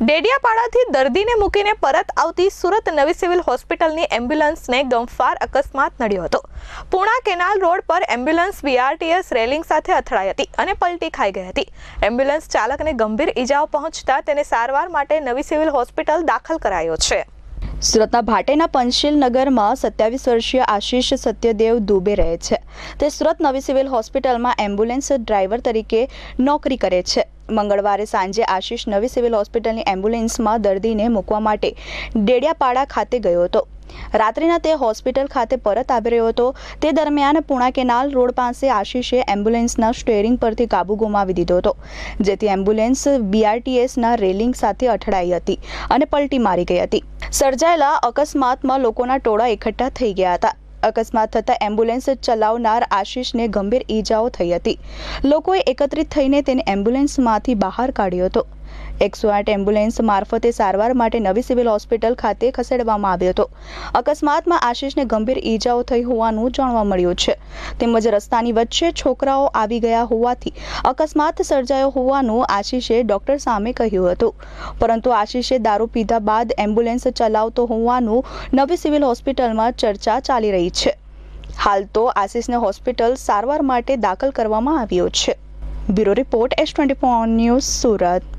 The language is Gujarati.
ડેડિયાપાડાથી દર્દીને મૂકીને પરત આવતી સુરત નવી સિવિલ હોસ્પિટલની એમ્બ્યુલન્સને ગમફાર અકસ્માત નડ્યો હતો. પૂણા કેનાલ રોડ પર એમ્બ્યુલન્સ બીઆરટીએસ રેલિંગ સાથે અથડાઈ હતી અને પલટી ખાઈ ગઈ હતી. એમ્બ્યુલન્સ ચાલકને ગંભીર ઈજાઓ પહોંચતા તેને સારવાર માટે નવી સિવિલ હોસ્પિટલ દાખલ કરાયો છે. સુરતના ભાટેના પંચશીલ નગરમાં સત્યાવીસ વર્ષીય આશીષ સત્યદેવ દુબે રહે છે. તે સુરત નવી સિવિલ હોસ્પિટલમાં એમ્બ્યુલન્સ ડ્રાઈવર તરીકે નોકરી કરે છે. મંગળવારે સાંજે આશીષ નવી સિવિલ હોસ્પિટલની એમ્બ્યુલન્સમાં દર્દીને મૂકવા માટે ડેડિયાપાડા ખાતે ગયો હતો. રાત્રિના તે હોસ્પિટલ ખાતે પરત આવી રહ્યો હતો. તે દરમિયાન પુણા કેનાલ રોડ પાસે આશીષે એમ્બ્યુલન્સના સ્ટેરિંગ પરથી કાબુ ગુમાવી દીધો હતો. જેથી એમ્બ્યુલન્સ બીઆરટીએસના રેલિંગ સાથે અથડાઈ હતી અને પલટી મારી ગઈ હતી. સર્જાયેલા અકસ્માતમાં લોકોના ટોળા એકઠા થઈ ગયા હતા. અકસ્માત થતાં એમ્બ્યુલન્સ ચલાવનાર આશીષને ગંભીર ઈજાઓ થઈ હતી. લોકોએ એકત્રિત થઈને તેને એમ્બ્યુલન્સમાંથી બહાર કાઢ્યો હતો. એકસો આઠ એમ્બ્યુલન્સ મારફતે સારવાર માટે નવી સિવિલ હોસ્પિટલ ખાતે ખસેડવામાં આવ્યો હતો. અકસ્માતમાં આશિષને ગંભીર ઈજાઓ થઈ હોવાનું જાણવા મળ્યું છે. તેમજ રસ્તાની વચ્ચે છોકરાઓ આવી ગયા હોવાથી અકસ્માત સર્જાયો હોવાનું આશિષે ડોક્ટર સામે કહ્યું હતું. પરંતુ આશિષે દારૂ પીધા બાદ એમ્બ્યુલન્સ ચલાવતો હોવાનું નવી સિવિલ હોસ્પિટલમાં ચર્ચા ચાલી રહી છે. હાલ તો આશિષને હોસ્પિટલ સારવાર માટે દાખલ કરવામાં આવ્યો છે. Bureau report S twenty news Surat.